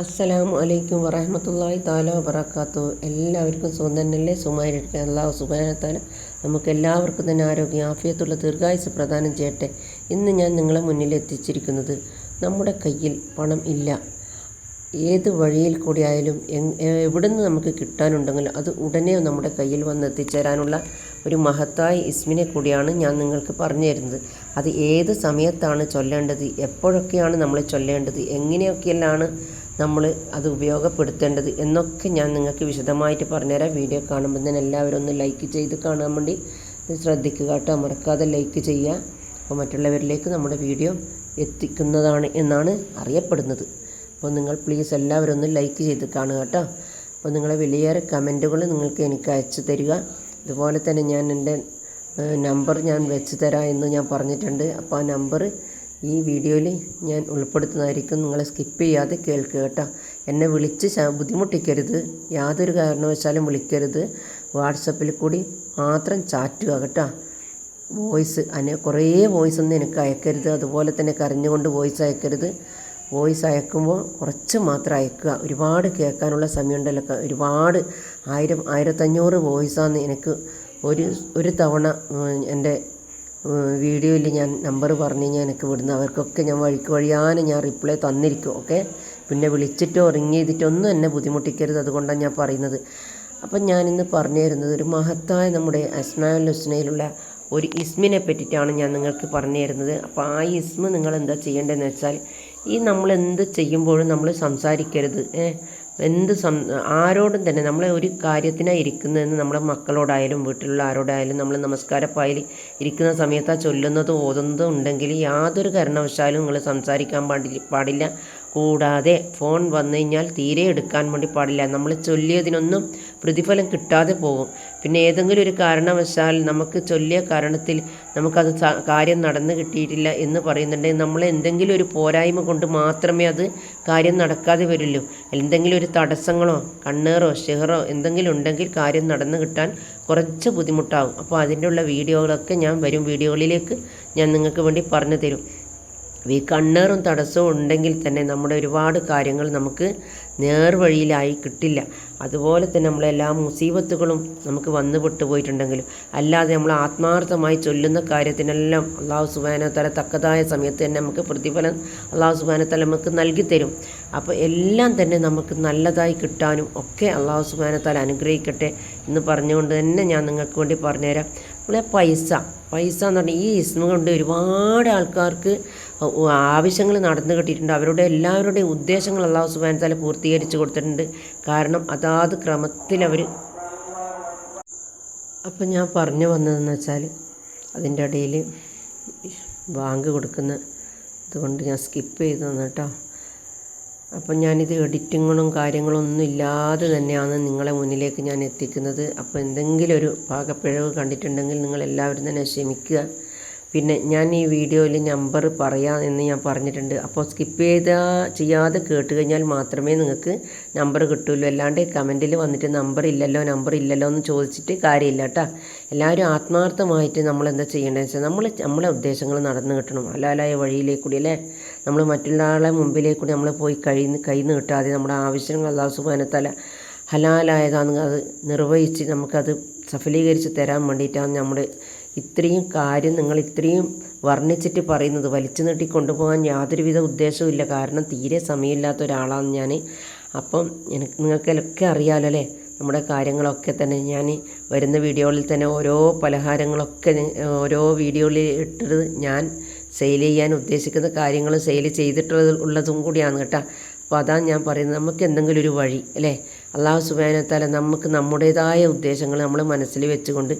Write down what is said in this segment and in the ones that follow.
അസ്സലാമു അലൈക്കും വറഹമത്തല്ലാഹി താല വബറക്കാത്തു എല്ലാവർക്കും സുഖം തന്നെയല്ലേ? സുഖമായിരിക്കട്ടെ അള്ളാഹു സുബാനത്താല നമുക്ക് എല്ലാവർക്കും തന്നെ ആരോഗ്യം ആഫിയത്തുള്ള ദീർഘായുസ് പ്രദാനം ചെയ്യട്ടെ. ഇന്ന് ഞാൻ നിങ്ങളെ മുന്നിൽ എത്തിച്ചിരിക്കുന്നത് നമ്മുടെ കയ്യിൽ പണം ഇല്ല. ഏത് വഴിയിൽ കൂടി ആയാലും എവിടെ നിന്ന് നമുക്ക് കിട്ടാനുണ്ടെങ്കിലും അത് ഉടനെ നമ്മുടെ കയ്യിൽ വന്ന് എത്തിച്ചേരാനുള്ള ഒരു മഹത്തായ ഇസ്മിനെ കൂടിയാണ് ഞാൻ നിങ്ങൾക്ക് പറഞ്ഞു തരുന്നത്. അത് ഏത് സമയത്താണ് ചൊല്ലേണ്ടത്? എപ്പോഴൊക്കെയാണ് നമ്മൾ ചൊല്ലേണ്ടത്? എങ്ങനെയൊക്കെയാണ് നമ്മൾ അത് ഉപയോഗപ്പെടുത്തേണ്ടത് എന്നൊക്കെ ഞാൻ നിങ്ങൾക്ക് വിശദമായിട്ട് പറഞ്ഞുതരാം. വീഡിയോ കാണുമ്പോൾ തന്നെ എല്ലാവരും ഒന്ന് ലൈക്ക് ചെയ്ത് കാണാൻ വേണ്ടി ശ്രദ്ധിക്കുക കേട്ടോ. മറക്കാതെ ലൈക്ക് ചെയ്യുക. അപ്പോൾ മറ്റുള്ളവരിലേക്ക് നമ്മുടെ വീഡിയോ എത്തിക്കുന്നതാണ് എന്നാണ് അറിയപ്പെടുന്നത്. അപ്പോൾ നിങ്ങൾ പ്ലീസ് എല്ലാവരും ഒന്ന് ലൈക്ക് ചെയ്ത് കാണുക കേട്ടോ. അപ്പോൾ നിങ്ങളെ വിലയേറെ കമന്റുകൾ നിങ്ങൾക്ക് എനിക്ക് അയച്ചു തരിക. ഇതുപോലെ തന്നെ ഞാൻ എന്റെ നമ്പർ ഞാൻ വെച്ച് തരാം എന്ന് ഞാൻ പറഞ്ഞിട്ടുണ്ട്. അപ്പോൾ ആ നമ്പർ ഈ വീഡിയോയിൽ ഞാൻ ഉൾപ്പെടുത്തുന്നതായിരിക്കും. നിങ്ങൾ സ്കിപ്പ് ചെയ്യാതെ കേൾക്കുക കേട്ടോ. എന്നെ വിളിച്ച് ബുദ്ധിമുട്ടിക്കരുത്. യാതൊരു കാരണവശാലും വിളിക്കരുത്. വാട്സപ്പിൽ കൂടി മാത്രം ചാറ്റുക കേട്ടോ. വോയിസ് അനെ കുറേ വോയിസ് ഒന്നും എനിക്ക് അയക്കരുത്. അതുപോലെ തന്നെ കരഞ്ഞുകൊണ്ട് വോയിസ് അയക്കരുത്. വോയിസ് അയക്കുമ്പോൾ കുറച്ച് മാത്രം അയക്കുക. ഒരുപാട് കേൾക്കാനുള്ള സമയമുണ്ടല്ലോ. ഒരുപാട് ആയിരം ആയിരത്തഞ്ഞൂറ് വോയിസാണ് എനിക്ക് ഒരു ഒരു തവണ എന്റെ വീഡിയോയിൽ ഞാൻ നമ്പർ പറഞ്ഞു ഞാൻ എനിക്ക് വിടുന്ന അവർക്കൊക്കെ ഞാൻ വഴിക്ക് വഴിയാനെ ഞാൻ റിപ്ലൈ തന്നിരിക്കും ഓക്കെ പിന്നെ വിളിച്ചിട്ടോ റിങ് ചെയ്തിട്ടോ ഒന്നും എന്നെ ബുദ്ധിമുട്ടിക്കരുത് അതുകൊണ്ടാണ് ഞാൻ പറയുന്നത്. അപ്പം ഞാനിന്ന് പറഞ്ഞു തരുന്നത് ഒരു മഹത്തായ നമ്മുടെ അസ്മാൽ ഹുസ്നയിലുള്ള ഒരു ഇസ്മിനെ പറ്റിയിട്ടാണ് ഞാൻ നിങ്ങൾക്ക് പറഞ്ഞു തരുന്നത്. അപ്പോൾ ആ ഇസ്മ നിങ്ങൾ എന്താ ചെയ്യേണ്ടതെന്ന് വെച്ചാൽ ഈ നമ്മൾ എന്ത് ചെയ്യുമ്പോഴും നമ്മൾ സംസാരിക്കരുത് എന്ത് സം ആരോടും തന്നെ നമ്മളെ ഒരു കാര്യത്തിനാണ് ഇരിക്കുന്നതെന്ന് നമ്മുടെ മക്കളോടായാലും വീട്ടിലുള്ള ആരോടായാലും നമ്മൾ നമസ്കാരപ്പായിൽ ഇരിക്കുന്ന സമയത്ത് ആ ചൊല്ലുന്നതും ഓതുന്നതും ഉണ്ടെങ്കിൽ യാതൊരു കാരണവശാലും നിങ്ങൾ സംസാരിക്കാൻ പാടില്ല പാടില്ല. കൂടാതെ ഫോൺ വന്നു കഴിഞ്ഞാൽ തീരെ എടുക്കാൻ വേണ്ടി പാടില്ല. നമ്മൾ ചൊല്ലിയതിനൊന്നും പ്രതിഫലം കിട്ടാതെ പോകും. പിന്നെ ഏതെങ്കിലും ഒരു കാരണവശാൽ നമുക്ക് ചൊല്ലിയ കാരണത്തിൽ നമുക്കത് കാര്യം നടന്നു കിട്ടിയിട്ടില്ല എന്ന് പറയുന്നുണ്ടെങ്കിൽ നമ്മൾ എന്തെങ്കിലും ഒരു പോരായ്മ കൊണ്ട് മാത്രമേ അത് കാര്യം നടക്കാതെ വരുള്ളൂ. എന്തെങ്കിലും ഒരു തടസ്സങ്ങളോ കണ്ണേറോ ഷെഹറോ എന്തെങ്കിലും ഉണ്ടെങ്കിൽ കാര്യം നടന്നു കിട്ടാൻ കുറച്ച് ബുദ്ധിമുട്ടാകും അപ്പോൾ അതിന്റെ ഉള്ള വീഡിയോകളൊക്കെ ഞാൻ വരും. വീഡിയോകളിലേക്ക് ഞാൻ നിങ്ങൾക്ക് വേണ്ടി പറഞ്ഞു തരും. ഈ കണ്ണേറും തടസ്സവും ഉണ്ടെങ്കിൽ തന്നെ നമ്മുടെ ഒരുപാട് കാര്യങ്ങൾ നമുക്ക് നേർവഴിയിലായി കിട്ടില്ല. അതുപോലെ തന്നെ നമ്മളെല്ലാ മുസീബത്തുകളും നമുക്ക് വന്നു പോയിട്ടുണ്ടെങ്കിലും അല്ലാതെ നമ്മൾ ആത്മാർത്ഥമായി ചൊല്ലുന്ന കാര്യത്തിനെല്ലാം അള്ളാഹു സുബാനത്തല തക്കതായ സമയത്ത് തന്നെ നമുക്ക് പ്രതിഫലം അള്ളാഹു സുബാനത്തല നമുക്ക് നൽകി തരും. അപ്പോൾ എല്ലാം തന്നെ നമുക്ക് നല്ലതായി കിട്ടാനും ഒക്കെ അള്ളാഹു സുബാനത്തല അനുഗ്രഹിക്കട്ടെ എന്ന് പറഞ്ഞുകൊണ്ട് തന്നെ ഞാൻ നിങ്ങൾക്ക് വേണ്ടി പറഞ്ഞുതരാം. നമ്മളെ പൈസ. പൈസ എന്ന് പറഞ്ഞാൽ ഈ ഇസ്മ കൊണ്ട് ഒരുപാട് ആൾക്കാർക്ക് ആവശ്യങ്ങൾ നടന്നു കിട്ടിയിട്ടുണ്ട്. അവരുടെ എല്ലാവരുടെയും ഉദ്ദേശങ്ങൾ അള്ളാഹു സുബാൻ തല പൂർത്തീകരിച്ച് കൊടുത്തിട്ടുണ്ട്. കാരണം അതാത് ക്രമത്തിൽ അവർ അപ്പം ഞാൻ പറഞ്ഞു വന്നതെന്ന് വെച്ചാൽ അതിന്റെ ഇടയിൽ ബാങ്ക് കൊടുക്കുന്ന ഇതുകൊണ്ട് ഞാൻ സ്കിപ്പ് ചെയ്തു തന്നു കേട്ടോ അപ്പം ഞാനിത് എഡിറ്റിങ്ങും കാര്യങ്ങളും ഒന്നും ഇല്ലാതെ തന്നെയാണ് നിങ്ങളെ മുന്നിലേക്ക് ഞാൻ എത്തിക്കുന്നത്. അപ്പോൾ എന്തെങ്കിലും ഒരു പാകപ്പിഴവ് കണ്ടിട്ടുണ്ടെങ്കിൽ നിങ്ങൾ എല്ലാവരും തന്നെ ക്ഷമിക്കുക. പിന്നെ ഞാൻ ഈ വീഡിയോയിൽ നമ്പർ പറയാം എന്ന് ഞാൻ പറഞ്ഞിട്ടുണ്ട്. അപ്പോൾ സ്കിപ്പ് ചെയ്താ ചെയ്യാതെ കേട്ട് കഴിഞ്ഞാൽ മാത്രമേ നിങ്ങൾക്ക് നമ്പർ കിട്ടുള്ളൂ. അല്ലാണ്ട് കമന്റിൽ വന്നിട്ട് നമ്പർ ഇല്ലല്ലോ നമ്പർ ഇല്ലല്ലോ എന്ന് ചോദിച്ചിട്ട് കാര്യമില്ല കേട്ടോ എല്ലാവരും ആത്മാർത്ഥമായിട്ട് നമ്മൾ എന്താ ചെയ്യേണ്ടതെന്ന് വെച്ചാൽ നമ്മൾ നമ്മളെ ഉദ്ദേശങ്ങൾ നടന്നു കിട്ടണം. അലാലായ വഴിയിലേക്ക് കൂടി അല്ലേ? നമ്മൾ മറ്റുള്ള മുമ്പിലേക്കൂടി മുമ്പിലേക്ക് കൂടി നമ്മൾ പോയി കഴിയുന്ന കയ്യിൽ കിട്ടാതെ നമ്മുടെ ആവശ്യങ്ങൾ അള്ളാഹു സുബാനത്തല ഹലാലായതാണ് അത് നിർവഹിച്ച് നമുക്കത് സഫലീകരിച്ച് തരാൻ വേണ്ടിയിട്ടാണ് നമ്മൾ ഇത്രയും കാര്യം നിങ്ങൾ ഇത്രയും വർണിച്ചിട്ട് പറയുന്നത്. വലിച്ചു നീട്ടി കൊണ്ടുപോകാൻ യാതൊരുവിധ ഉദ്ദേശവും കാരണം തീരെ സമയമില്ലാത്ത ഒരാളാണ് ഞാൻ അപ്പം എനിക്ക് നിങ്ങൾക്കൊക്കെ അറിയാമല്ലോ അല്ലേ? നമ്മുടെ കാര്യങ്ങളൊക്കെ തന്നെ ഞാൻ വരുന്ന വീഡിയോകളിൽ തന്നെ ഓരോ പലഹാരങ്ങളൊക്കെ ഓരോ വീഡിയോകളിൽ ഇട്ടത് ഞാൻ സെയിൽ ചെയ്യാൻ ഉദ്ദേശിക്കുന്ന കാര്യങ്ങൾ സെയിൽ ചെയ്തിട്ടുള്ളത് ഉള്ളതും കൂടിയാണ് കേട്ടോ. അപ്പോൾ അതാണ് ഞാൻ പറയുന്നത്. നമുക്ക് എന്തെങ്കിലും ഒരു വഴി അല്ലേ? അള്ളാഹു സുബാനത്താല നമുക്ക് നമ്മുടേതായ ഉദ്ദേശങ്ങൾ നമ്മൾ മനസ്സിൽ വെച്ചുകൊണ്ട്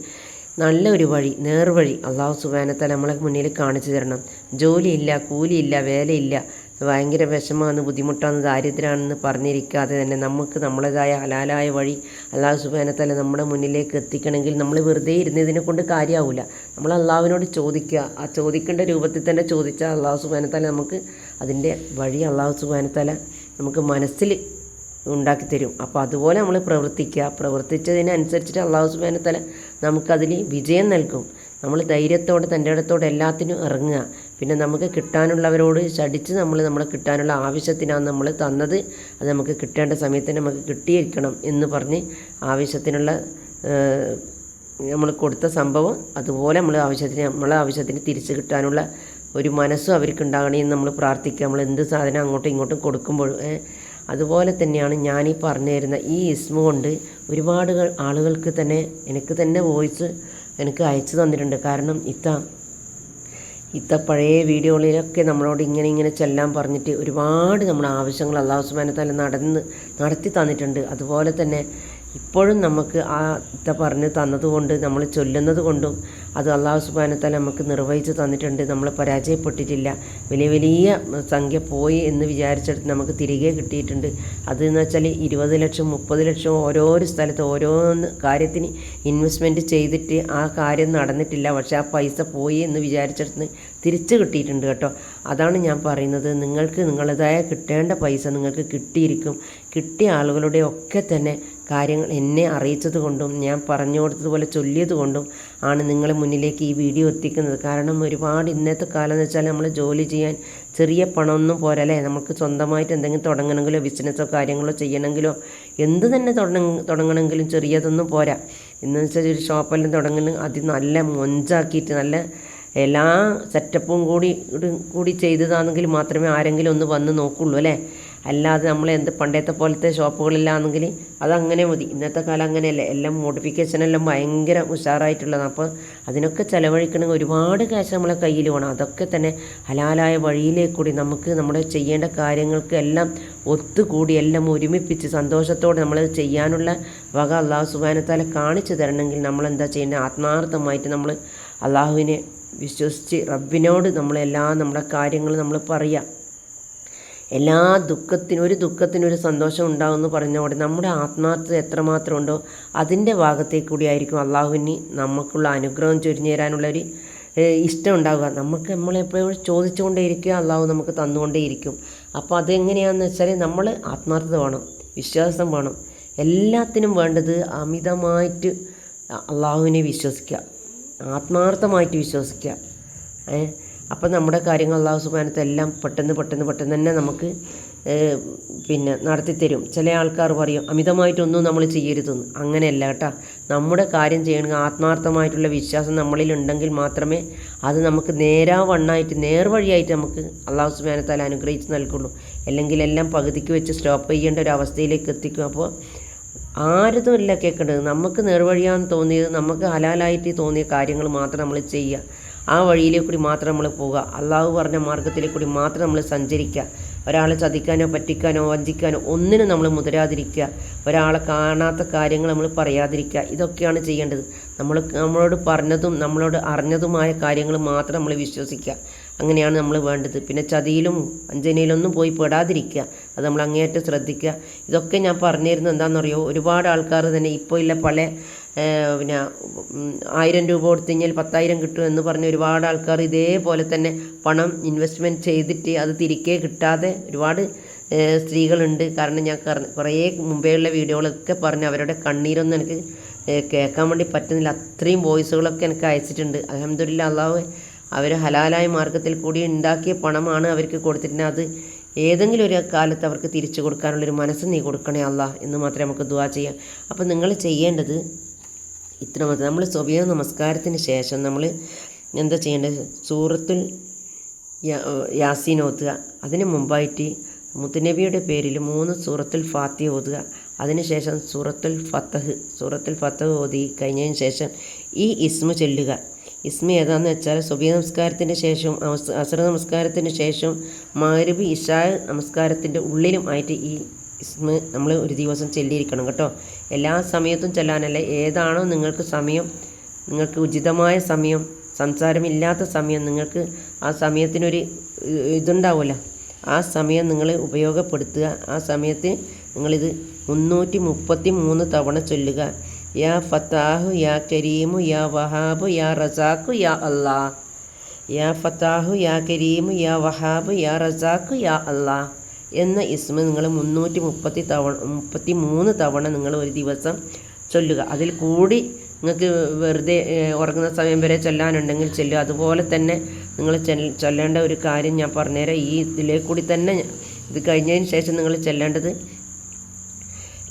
നല്ല ഒരു വഴി നേർവഴി അള്ളാഹു സുബാനത്താൽ നമ്മളെ മുന്നിൽ കാണിച്ചു തരണം. ജോലിയില്ല കൂലിയില്ല വേലയില്ല. ഭയങ്കര വിഷമമാണ് ബുദ്ധിമുട്ടാണ് ദാരിദ്ര്യമാണെന്ന് പറഞ്ഞിരിക്കാതെ തന്നെ നമുക്ക് നമ്മളേതായ ഹലാലായ വഴി അള്ളാഹു സുബാനത്തല്ല നമ്മുടെ മുന്നിലേക്ക് എത്തിക്കണമെങ്കിൽ നമ്മൾ വെറുതെ ഇരുന്നതിനെ കൊണ്ട് കാര്യമാവില്ല നമ്മൾ അള്ളാഹുവിനോട് ചോദിക്കുക. ആ ചോദിക്കേണ്ട രൂപത്തിൽ തന്നെ ചോദിച്ചാൽ അള്ളാഹു സുബാനത്തല നമുക്ക് അതിന്റെ വഴി അള്ളാഹു സുബാനത്തല നമുക്ക് മനസ്സിൽ ഉണ്ടാക്കി തരും. അപ്പോൾ അതുപോലെ നമ്മൾ പ്രവർത്തിക്കുക. പ്രവർത്തിച്ചതിനനുസരിച്ചിട്ട് അള്ളാഹു സുബാനത്തല നമുക്കതിൽ വിജയം നൽകും. നമ്മൾ ധൈര്യത്തോടെ തന്റെ ഇടത്തോടെ എല്ലാത്തിനും ഇറങ്ങുക. പിന്നെ നമുക്ക് കിട്ടാനുള്ളവരോട് ചടിച്ച് നമ്മൾ നമ്മളെ കിട്ടാനുള്ള ആവശ്യത്തിനാണ് നമ്മൾ തന്നത്. അത് നമുക്ക് കിട്ടേണ്ട സമയത്ത് നമുക്ക് കിട്ടിയിരിക്കണം എന്ന് പറഞ്ഞ് ആവശ്യത്തിനുള്ള നമ്മൾ കൊടുത്ത സംഭവം അതുപോലെ നമ്മൾ ആവശ്യത്തിന് നമ്മളെ ആവശ്യത്തിന് തിരിച്ചു കിട്ടാനുള്ള ഒരു മനസ്സും അവർക്ക് ഉണ്ടാകണമെന്ന് നമ്മൾ പ്രാർത്ഥിക്കുക. നമ്മൾ എന്ത് സാധനം അങ്ങോട്ടും ഇങ്ങോട്ടും കൊടുക്കുമ്പോൾ അതുപോലെ തന്നെയാണ് ഞാനീ പറഞ്ഞു തരുന്ന ഈ ഇസ്മ കൊണ്ട് ഒരുപാട് ആളുകൾക്ക് തന്നെ എനിക്ക് തന്നെ വോയിസ് എനിക്ക് അയച്ചു തന്നിട്ടുണ്ട്. കാരണം ഇത്ത ഇത്ത പഴയ വീഡിയോകളിലൊക്കെ നമ്മളോട് ഇങ്ങനെ ഇങ്ങനെ ചെല്ലാൻ പറഞ്ഞിട്ട് ഒരുപാട് നമ്മുടെ ആവശ്യങ്ങൾ അള്ളാഹു സുബാനത്താല നടന്ന് നടത്തി തന്നിട്ടുണ്ട്. അതുപോലെ തന്നെ ഇപ്പോഴും നമുക്ക് ആ ഇത്ത പറഞ്ഞ് തന്നതുകൊണ്ട് നമ്മൾ ചൊല്ലുന്നത് കൊണ്ടും അത് അള്ളാഹു സുബാനത്താൽ നമുക്ക് നിർവഹിച്ച് തന്നിട്ടുണ്ട്. നമ്മൾ പരാജയപ്പെട്ടിട്ടില്ല. വലിയ വലിയ സംഖ്യ പോയി എന്ന് വിചാരിച്ചെടുത്ത് നമുക്ക് തിരികെ കിട്ടിയിട്ടുണ്ട്. അതെന്ന് വെച്ചാൽ ഇരുപത് ലക്ഷം മുപ്പത് ലക്ഷം ഓരോരോ സ്ഥലത്ത് ഓരോന്ന് കാര്യത്തിന് ഇൻവെസ്റ്റ്മെന്റ് ചെയ്തിട്ട് ആ കാര്യം നടന്നിട്ടില്ല. പക്ഷേ ആ പൈസ പോയി എന്ന് വിചാരിച്ചെടുത്ത് തിരിച്ച് കിട്ടിയിട്ടുണ്ട് കേട്ടോ. അതാണ് ഞാൻ പറയുന്നത്. നിങ്ങൾക്ക് നിങ്ങളുടേതായ കിട്ടേണ്ട പൈസ നിങ്ങൾക്ക് കിട്ടിയിരിക്കും. കിട്ടിയ ആളുകളുടെ ഒക്കെ തന്നെ കാര്യങ്ങൾ എന്നെ അറിയിച്ചത് കൊണ്ടും ഞാൻ പറഞ്ഞു കൊടുത്തതുപോലെ ചൊല്ലിയത് കൊണ്ടും ആണ് നിങ്ങളെ മുന്നിലേക്ക് ഈ വീഡിയോ എത്തിക്കുന്നത്. കാരണം ഒരുപാട് ഇന്നത്തെ കാലം എന്ന് വെച്ചാൽ നമ്മൾ ജോലി ചെയ്യാൻ ചെറിയ പണമൊന്നും പോരല്ലേ? നമുക്ക് സ്വന്തമായിട്ട് എന്തെങ്കിലും തുടങ്ങണമെങ്കിലോ ബിസിനസ്സോ കാര്യങ്ങളോ ചെയ്യണമെങ്കിലോ എന്ത് തന്നെ തുടങ്ങണമെങ്കിലും ചെറിയതൊന്നും പോരാ. എന്ന് വെച്ചാൽ ഒരു ഷോപ്പെല്ലാം തുടങ്ങണം അത് നല്ല മൊഞ്ചാക്കിയിട്ട് നല്ല എല്ലാ സെറ്റപ്പും കൂടി കൂടി ചെയ്തതാണെങ്കിൽ മാത്രമേ ആരെങ്കിലും ഒന്ന് വന്ന് നോക്കുള്ളൂ അല്ലേ? അല്ലാതെ നമ്മൾ എന്ത് പണ്ടത്തെ പോലത്തെ ഷോപ്പുകളിലാണെങ്കിൽ അതങ്ങനെ മതി. ഇന്നത്തെ കാലം അങ്ങനെയല്ല. എല്ലാം മോഡിഫിക്കേഷനെല്ലാം ഭയങ്കര ഉഷാറായിട്ടുള്ളതാണ്. അപ്പോൾ അതിനൊക്കെ ചിലവഴിക്കണമെങ്കിൽ ഒരുപാട് ക്യാഷ് നമ്മളെ കയ്യിൽ വേണം. അതൊക്കെ തന്നെ ഹലാലായ വഴിയിലേക്ക് കൂടി നമുക്ക് നമ്മുടെ ചെയ്യേണ്ട കാര്യങ്ങൾക്ക് എല്ലാം ഒത്തുകൂടി എല്ലാം ഒരുമിപ്പിച്ച് സന്തോഷത്തോടെ നമ്മൾ ചെയ്യാനുള്ള വക അള്ളാഹു സുബാനത്താലെ കാണിച്ചു തരണമെങ്കിൽ നമ്മൾ എന്താ ചെയ്യേണ്ടത്? ആത്മാർത്ഥമായിട്ട് നമ്മൾ അള്ളാഹുവിനെ വിശ്വസിച്ച് റബ്ബിനോട് നമ്മളെല്ലാം നമ്മുടെ കാര്യങ്ങൾ നമ്മൾ പറയുക. എല്ലാ ദുഃഖത്തിനും ഒരു ദുഃഖത്തിനും ഒരു സന്തോഷം ഉണ്ടാകുമെന്ന് പറഞ്ഞ പോലെ നമ്മുടെ ആത്മാർത്ഥത എത്രമാത്രം ഉണ്ടോ അതിന്റെ ഭാഗത്തേക്ക് കൂടി ആയിരിക്കും അള്ളാഹുവിന് നമുക്കുള്ള അനുഗ്രഹം ചൊരിഞ്ഞു തരാനുള്ളൊരു ഇഷ്ടം ഉണ്ടാവുക. നമുക്ക് നമ്മളെപ്പോഴും ചോദിച്ചുകൊണ്ടേയിരിക്കുക അള്ളാഹു നമുക്ക് തന്നുകൊണ്ടേയിരിക്കും അപ്പോൾ അതെങ്ങനെയാണെന്ന് വെച്ചാൽ നമ്മൾ ആത്മാർത്ഥത വേണം വിശ്വാസം വേണം. എല്ലാത്തിനും വേണ്ടത് അമിതമായിട്ട് അള്ളാഹുവിനെ വിശ്വസിക്കുക ആത്മാർത്ഥമായിട്ട് വിശ്വസിക്കുക. ഏഹ് അപ്പം നമ്മുടെ കാര്യങ്ങൾ അള്ളാഹു സുബാനത്ത് എല്ലാം പെട്ടെന്ന് പെട്ടെന്ന് പെട്ടെന്ന് തന്നെ നമുക്ക് പിന്നെ നടത്തിത്തരും ചില ആൾക്കാർ പറയും അമിതമായിട്ടൊന്നും നമ്മൾ ചെയ്യരുതെന്ന്. അങ്ങനെയല്ല കേട്ടോ. നമ്മുടെ കാര്യം ചെയ്യണമെങ്കിൽ ആത്മാർത്ഥമായിട്ടുള്ള വിശ്വാസം നമ്മളിലുണ്ടെങ്കിൽ മാത്രമേ അത് നമുക്ക് നേരാവണ്ണായിട്ട് നേർവഴിയായിട്ട് നമുക്ക് അള്ളാഹു സുബാനത്താൽ അനുഗ്രഹിച്ച് നൽകുള്ളൂ. അല്ലെങ്കിൽ എല്ലാം പകുതിക്ക് വെച്ച് സ്റ്റോപ്പ് ചെയ്യേണ്ട ഒരു അവസ്ഥയിലേക്ക് എത്തിക്കും. അപ്പോൾ ആരതുമല്ല കേൾക്കേണ്ടത്. നമുക്ക് നേർവഴിയാന്ന് തോന്നിയത് നമുക്ക് ഹലാലായിട്ട് തോന്നിയ കാര്യങ്ങൾ മാത്രം നമ്മൾ ചെയ്യുക. ആ വഴിയിലേക്ക് കൂടി മാത്രം നമ്മൾ പോവുക. അള്ളാഹു പറഞ്ഞ മാർഗത്തിലേക്ക് കൂടി മാത്രം നമ്മൾ സഞ്ചരിക്കുക. ഒരാളെ ചതിക്കാനോ പറ്റിക്കാനോ വഞ്ചിക്കാനോ ഒന്നിനും നമ്മൾ മുതരാതിരിക്കുക. ഒരാളെ കാണാത്ത കാര്യങ്ങൾ നമ്മൾ പറയാതിരിക്കുക. ഇതൊക്കെയാണ് ചെയ്യേണ്ടത്. നമ്മൾ നമ്മളോട് പറഞ്ഞതും നമ്മളോട് അറിഞ്ഞതുമായ കാര്യങ്ങൾ മാത്രം നമ്മൾ വിശ്വസിക്കുക. അങ്ങനെയാണ് നമ്മൾ വേണ്ടത്. പിന്നെ ചതിയിലും വഞ്ചനയിലൊന്നും പോയി പെടാതിരിക്കുക. അത് നമ്മൾ അങ്ങേയറ്റം ശ്രദ്ധിക്കുക. ഇതൊക്കെ ഞാൻ പറഞ്ഞിരുന്നത് എന്താണെന്നറിയോ? ഒരുപാട് ആൾക്കാർ തന്നെ ഇപ്പോൾ ഇല്ല പല പിന്നെ ആയിരം രൂപ കൊടുത്തു കഴിഞ്ഞാൽ പത്തായിരം കിട്ടും എന്ന് പറഞ്ഞ് ഒരുപാട് ആൾക്കാർ ഇതേപോലെ തന്നെ പണം ഇൻവെസ്റ്റ്മെന്റ് ചെയ്തിട്ട് അത് തിരികെ കിട്ടാതെ ഒരുപാട് സ്ത്രീകളുണ്ട്. കാരണം ഞാൻ കുറേ മുമ്പേയുള്ള വീഡിയോകളൊക്കെ പറഞ്ഞ് അവരുടെ കണ്ണീരൊന്നും എനിക്ക് കേൾക്കാൻ വേണ്ടി പറ്റുന്നില്ല. അത്രയും വോയിസുകളൊക്കെ എനിക്ക് അയച്ചിട്ടുണ്ട്. അലഹമ്മദില്ല അള്ളാഹ് അവർ ഹലാലായ മാർഗത്തിൽ കൂടി ഉണ്ടാക്കിയ പണമാണ് അവർക്ക് കൊടുത്തിട്ടുണ്ട് അത് ഏതെങ്കിലും ഒരു കാലത്ത് അവർക്ക് തിരിച്ചു കൊടുക്കാനുള്ളൊരു മനസ്സ് നീ കൊടുക്കണേ അല്ല എന്ന് മാത്രമേ നമുക്ക് ദുവാ ചെയ്യാം. അപ്പോൾ നിങ്ങൾ ചെയ്യേണ്ടത് ഇത്ര മാത്രം. നമ്മൾ സ്വബീയ നമസ്കാരത്തിന് ശേഷം നമ്മൾ എന്താ ചെയ്യേണ്ടത് സൂറത്തുൽ യാസീൻ ഓതുക. അതിന് മുമ്പായിട്ട് മുത്തുനബിയുടെ പേരിൽ മൂന്ന് സൂറത്തുൽ ഫാത്തി ഓതുക. അതിനുശേഷം സൂറത്തുൽ ഫത്തഹ് സൂറത്തുൽ ഫത്തഹ് ഓതി കഴിഞ്ഞതിന് ശേഷം ഈ ഇസ്മ ചൊല്ലുക. ഇസ്മ ഏതാന്ന് വെച്ചാൽ സ്വഭ്യ നമസ്കാരത്തിന് ശേഷം അസർ നമസ്കാരത്തിന് ശേഷം മാരുബി ഇഷാ നമസ്കാരത്തിന്റെ ഉള്ളിലും ആയിട്ട് ഈ ഇസ്മ നമ്മൾ ഒരു ദിവസം ചെല്ലിയിരിക്കണം കേട്ടോ. എല്ലാ സമയത്തും ചെല്ലാനല്ല? ഏതാണോ നിങ്ങൾക്ക് സമയം നിങ്ങൾക്ക് ഉചിതമായ സമയം സംസാരമില്ലാത്ത സമയം നിങ്ങൾക്ക് ആ സമയത്തിനൊരു ഇതുണ്ടാവുമല്ലോ. ആ സമയം നിങ്ങൾ ഉപയോഗപ്പെടുത്തുക. ആ സമയത്ത് നിങ്ങളിത് മുന്നൂറ്റി മുപ്പത്തി മൂന്ന് തവണ ചൊല്ലുക. യാ ഫത്താഹു യാ കരീമു യാ വഹാബു യാ റസാഖു യാ അല്ലാ യാ ഫത്താഹു യാ കരീമു യാ വഹാബു യാ റസാഖു യാ അല്ലാ എന്ന ഇസ്മ നിങ്ങൾ മുന്നൂറ്റി മുപ്പത്തി തവണ മുപ്പത്തി മൂന്ന് തവണ നിങ്ങൾ ഒരു ദിവസം ചൊല്ലുക. അതിൽ കൂടി നിങ്ങൾക്ക് വെറുതെ ഉറങ്ങുന്ന സമയം വരെ ചൊല്ലാനുണ്ടെങ്കിൽ ചെല്ലുക. അതുപോലെ തന്നെ നിങ്ങൾ ചൊല്ലേണ്ട ഒരു കാര്യം ഞാൻ പറഞ്ഞുതരാം. ഈ ഇതിലേ കൂടി തന്നെ ഇത് കഴിഞ്ഞതിന് ശേഷം നിങ്ങൾ ചെല്ലേണ്ടത്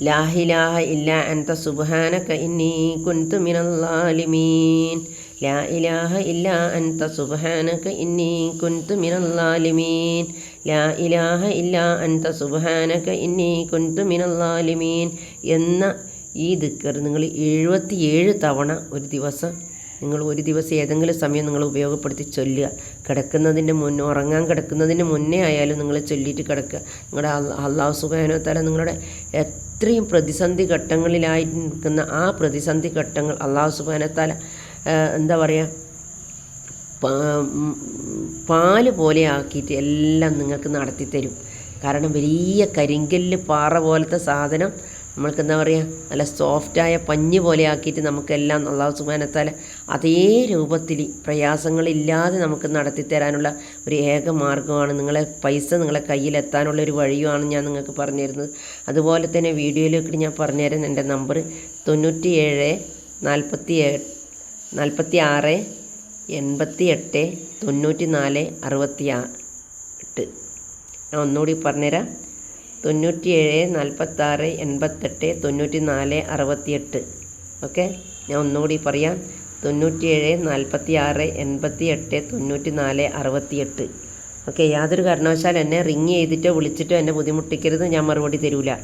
ലാഹിലാഹ ഇല്ല അൻത സുബ്ഹാനക ഇന്നി കുൻതു മിനല്ലാലിമീൻ. ലാ ഇലാഹ ഇല്ല അൻത സുബ്ഹാനക ഇന്നി കുൻതു മിനല്ലാലിമീൻ. ലാ ഇലാഹ ഇല്ലാ അൻത സുബ്ഹാനക ഇന്നി കുൻതു മിനല്ലാലിമീൻ എന്ന ഈ ദിക്കർ നിങ്ങൾ എഴുപത്തിയേഴ് തവണ ഒരു ദിവസം നിങ്ങൾ ഒരു ദിവസം ഏതെങ്കിലും സമയം നിങ്ങൾ ഉപയോഗപ്പെടുത്തി ചൊല്ലുക. കിടക്കുന്നതിന്റെ മുന്നേ ഉറങ്ങാൻ കിടക്കുന്നതിന് മുന്നേ ആയാലും നിങ്ങൾ ചൊല്ലിയിട്ട് കിടക്കുക. നിങ്ങളുടെ അള്ള- അള്ളാഹു സുബാനോ തല നിങ്ങളുടെ എത്രയും പ്രതിസന്ധി ഘട്ടങ്ങളിലായി നിൽക്കുന്ന ആ പ്രതിസന്ധി ഘട്ടങ്ങൾ അള്ളാഹു സുബാനത്താല തല എന്താ പറയുക പാൽ പോലെ ആക്കിയിട്ട് എല്ലാം നിങ്ങൾക്ക് നടത്തി തരും. കാരണം വലിയ കരിങ്കല്ല് പാറ പോലത്തെ സാധനം നമ്മൾക്ക് എന്താ പറയുക നല്ല സോഫ്റ്റായ പഞ്ഞ് പോലെ ആക്കിയിട്ട് നമുക്കെല്ലാം അള്ളാഹു സുഖാനത്താൽ അതേ രൂപത്തിൽ പ്രയാസങ്ങളില്ലാതെ നമുക്ക് നടത്തി തരാനുള്ള ഒരു ഏക മാർഗമാണ്. നിങ്ങളെ പൈസ നിങ്ങളെ കയ്യിലെത്താനുള്ള ഒരു വഴിയുമാണ് ഞാൻ നിങ്ങൾക്ക് പറഞ്ഞു തരുന്നത്. അതുപോലെ തന്നെ വീഡിയോയിലേക്ക് ഞാൻ പറഞ്ഞുതരാം എന്റെ നമ്പർ തൊണ്ണൂറ്റി ഏഴ് നാൽപ്പത്തി നാൽപ്പത്തി ആറ് എൺപത്തി എട്ട് തൊണ്ണൂറ്റി നാല് അറുപത്തി ആ എട്ട് ഞാൻ ഒന്നുകൂടി പറഞ്ഞുതരാം. തൊണ്ണൂറ്റി ഏഴ് നാൽപ്പത്താറ് എൺപത്തെട്ട് തൊണ്ണൂറ്റി നാല് അറുപത്തിയെട്ട്. ഓക്കെ? ഞാൻ ഒന്നുകൂടി പറയാം. തൊണ്ണൂറ്റി ഏഴ് നാൽപ്പത്തി ആറ് എൺപത്തി എട്ട് തൊണ്ണൂറ്റി നാല് അറുപത്തിയെട്ട്. ഓക്കെ? യാതൊരു കാരണവശാലും എന്നെ റിങ് ചെയ്തിട്ടോ വിളിച്ചിട്ടോ എന്നെ ബുദ്ധിമുട്ടിക്കരുത്. ഞാൻ മറുപടി തരൂല.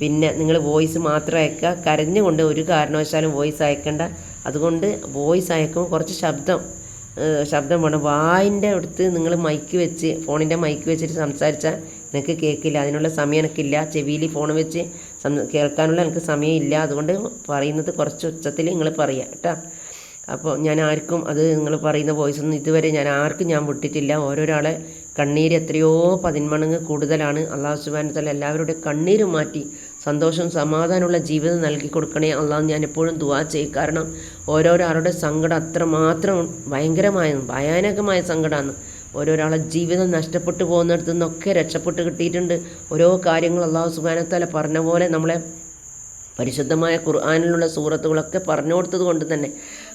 പിന്നെ നിങ്ങൾ വോയിസ് മാത്രം അയക്കുക. കരഞ്ഞുകൊണ്ട് ഒരു കാരണവശാലും വോയിസ് അയക്കണ്ട. അതുകൊണ്ട് വോയിസ് അയക്കുമ്പോൾ കുറച്ച് ശബ്ദം ശബ്ദം വേണം. വായിന്റെ അടുത്ത് നിങ്ങൾ മൈക്ക് വെച്ച് ഫോണിന്റെ മൈക്ക് വെച്ചിട്ട് സംസാരിച്ചാൽ എനിക്ക് കേൾക്കില്ല. അതിനുള്ള സമയം എനിക്കില്ല. ചെവിയിൽ ഫോൺ വെച്ച് കേൾക്കാനുള്ള എനിക്ക് സമയമില്ല. അതുകൊണ്ട് പറയുന്നത് കുറച്ച് ഉച്ചത്തിൽ നിങ്ങൾ പറയുക കേട്ടോ? അപ്പോൾ ഞാൻ ആർക്കും അത് നിങ്ങൾ പറയുന്ന വോയിസ് ഒന്നും ഇതുവരെ ഞാൻ ആർക്കും ഞാൻ വിട്ടിട്ടില്ല. ഓരോരാളെ കണ്ണീര് എത്രയോ പതിന്മണങ്ങ് കൂടുതലാണ്. അള്ളാഹു സുബാനത്തല്ല എല്ലാവരുടെ കണ്ണീര് മാറ്റി സന്തോഷം സമാധാനമുള്ള ജീവിതം നൽകി കൊടുക്കണേ അള്ളാഹ്. ഞാൻ എപ്പോഴും ദുവാ ചെയ്യും. കാരണം ഓരോരാളുടെ സങ്കടം അത്രമാത്രം ഭയങ്കരമായ ഭയാനകമായ സങ്കടമാണ്. ഓരോരാളെ ജീവിതം നഷ്ടപ്പെട്ടു പോകുന്നിടത്തു നിന്നൊക്കെ രക്ഷപ്പെട്ട് കിട്ടിയിട്ടുണ്ട്. ഓരോ കാര്യങ്ങൾ അള്ളാഹു സുബാനത്താല പറഞ്ഞ പോലെ നമ്മളെ പരിശുദ്ധമായ ഖുർആാനിലുള്ള സൂറത്തുകളൊക്കെ പറഞ്ഞു കൊടുത്തത് കൊണ്ട് തന്നെ.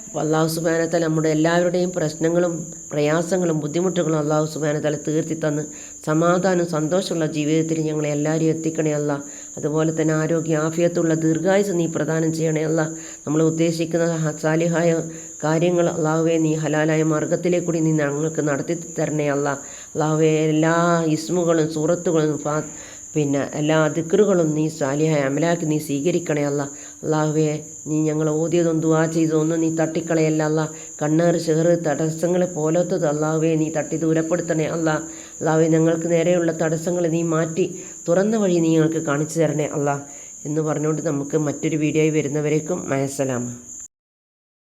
അപ്പോൾ അള്ളാഹു സുബാനത്തല നമ്മുടെ എല്ലാവരുടെയും പ്രശ്നങ്ങളും പ്രയാസങ്ങളും ബുദ്ധിമുട്ടുകളും അള്ളാഹു സുബാനത്തല തീർത്തി തന്ന് സമാധാനം സന്തോഷമുള്ള ജീവിതത്തിൽ ഞങ്ങളെ എല്ലാവരും എത്തിക്കണേ അല്ല അതുപോലെ തന്നെ ആരോഗ്യ ആഫിയത്തുള്ള ദീർഘായുസ് നീ പ്രദാനം ചെയ്യണേ അല്ല. നമ്മൾ ഉദ്ദേശിക്കുന്ന സാലിഹായ കാര്യങ്ങൾ അള്ളാഹുവെ നീ ഹലാലായ മാർഗത്തിലേക്കൂടി നീ ഞങ്ങൾക്ക് നടത്തി തരണേ അല്ല. അള്ളാഹുവെ എല്ലാ ഇസ്മുകളും സൂറത്തുകളും പിന്നെ എല്ലാ ദിക്കറുകളും നീ സാലിഹായ അമലാക്കി നീ സ്വീകരിക്കണേ അല്ല. അള്ളാഹുവെ നീ ഞങ്ങൾ ഓതിയതും ദുവാ ചെയ്തതൊന്നും നീ തട്ടിക്കളയല്ല അല്ല. കണ്ണേർ ചെറു തടസ്സങ്ങളെ പോലത്തത് അള്ളാഹുവെ നീ തട്ടി ദൂരപ്പെടുത്തണേ അല്ല. അള്ളാഹുവെ ഞങ്ങൾക്ക് നേരെയുള്ള തടസ്സങ്ങൾ നീ മാറ്റി തുറന്ന വഴി നീ ഞങ്ങൾക്ക് കാണിച്ചു തരണേ അള്ളാഹ് എന്ന് പറഞ്ഞുകൊണ്ട് നമുക്ക് മറ്റൊരു വീഡിയോയിൽ വരുന്നവരേക്കും മയസലാമ